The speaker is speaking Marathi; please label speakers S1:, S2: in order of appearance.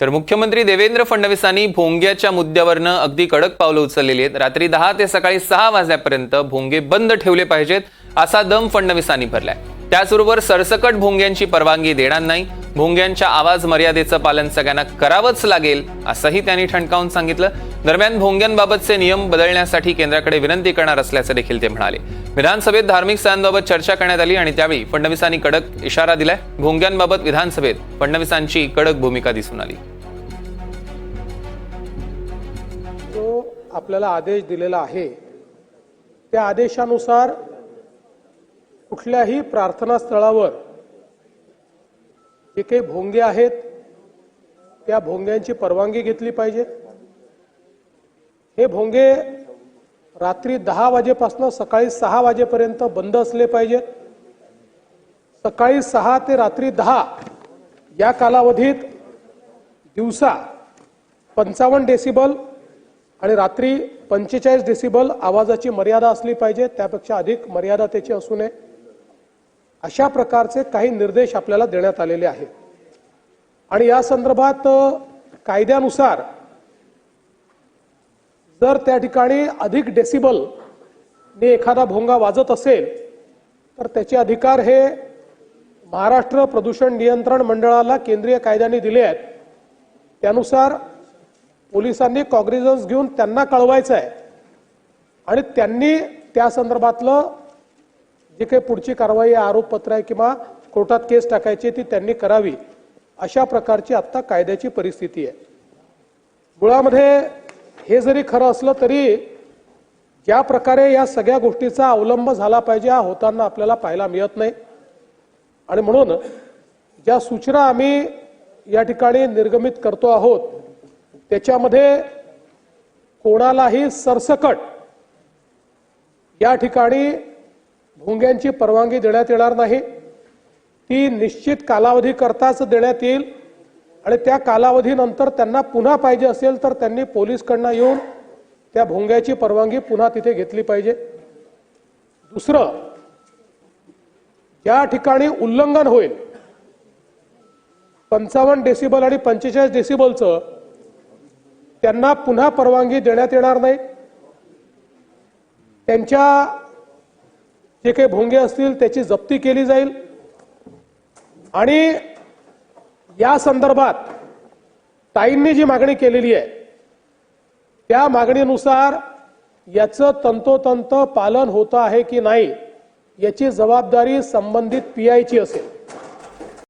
S1: तर मुख्यमंत्री देवेंद्र फडणवीसांनी भोंग्याच्या मुद्द्यावरनं अगदी कडक पावलं उचललेली आहेत. रात्री दहा ते सकाळी सहा वाजल्यापर्यंत भोंगे बंद ठेवले पाहिजेत असा दम फडणवीसांनी भरलाय. त्याचबरोबर सरसकट भोंग्यांची परवानगी देणार नाही. भोंग्यांच्या आवाज मर्यादेचं पालन सगळ्यांना करावंच लागेल असंही त्यांनी ठणकावून सांगितलं. दरम्यान भोंग्यांबाबतचे नियम बदलण्यासाठी केंद्राकडे विनंती करणार असल्याचं देखील ते म्हणाले. विधानसभेत धार्मिक स्थळांबाबत चर्चा करण्यात आली आणि त्यावेळी फडणवीसांनी कडक इशारा दिलाय. भोंग्यांबाबत विधानसभेत फडणवीसांची कडक भूमिका दिसून आली.
S2: जो आपल्याला आदेश दिलेला आहे. त्या आदेशानुसार कुठल्याही प्रार्थनास्थळावर जे काही भोंगे आहेत त्या भोंग्यांची परवानगी घेतली पाहिजे. हे भोंगे रात्री दहा वाजेपासून सकाळी सहा वाजेपर्यंत बंद असले पाहिजेत सकाळी सहा ते रात्री दहा या कालावधीत दिवसा पंचावन्न डेसिबल आणि रात्री पंचेचाळीस डेसिबल आवाजाची मर्यादा असली पाहिजे. त्यापेक्षा अधिक मर्यादा त्याची असू नये. अशा प्रकारचे काही निर्देश आपल्याला देण्यात आलेले आहेत. आणि या संदर्भात कायद्यानुसार जर त्या ठिकाणी अधिक डेसिबल ने एखादा भोंगा वाजत असेल तर त्याचे अधिकार हे महाराष्ट्र प्रदूषण नियंत्रण मंडळाला केंद्रीय कायद्याने दिले आहेत. त्यानुसार पोलिसांनी कॉग्निझन्स घेऊन त्यांना कळवायचं आहे. आणि त्यांनी त्या संदर्भातलं जी काही पुढची कारवाई आरोपपत्र आहे किंवा कोर्टात केस टाकायची ती त्यांनी करावी. अशा प्रकारची आत्ता कायद्याची परिस्थिती आहे. मुळामध्ये हे जरी खरं असलं तरी ज्या प्रकारे या सगळ्या गोष्टीचा अवलंब झाला पाहिजे हा होताना आपल्याला पाहायला मिळत नाही. आणि म्हणून ज्या सूचना आम्ही या ठिकाणी निर्गमित करतो आहोत त्याच्यामध्ये कोणालाही सरसकट या ठिकाणी भोंग्यांची परवानगी देण्यात येणार नाही. ती निश्चित कालावधी करताच देण्यात येईल. आणि त्या कालावधीनंतर त्यांना पुन्हा पाहिजे असेल तर त्यांनी पोलीसकडनं येऊन त्या भोंग्याची परवानगी पुन्हा तिथे घेतली पाहिजे. दुसरं ज्या ठिकाणी उल्लंघन होईल पंचावन्न डेसिबल आणि पंचेचाळीस डेसिबलचं त्यांना पुन्हा परवानगी देण्यात येणार नाही. त्यांच्या जे काही भोंगे असतील त्याची जप्ती केली जाईल. आणि या संदर्भात ताईंनी जी मागणी केलेली आहे त्या मागणीनुसार याचं तंतोतंत पालन होतं आहे की नाही याची जबाबदारी संबंधित पी आयची असेल.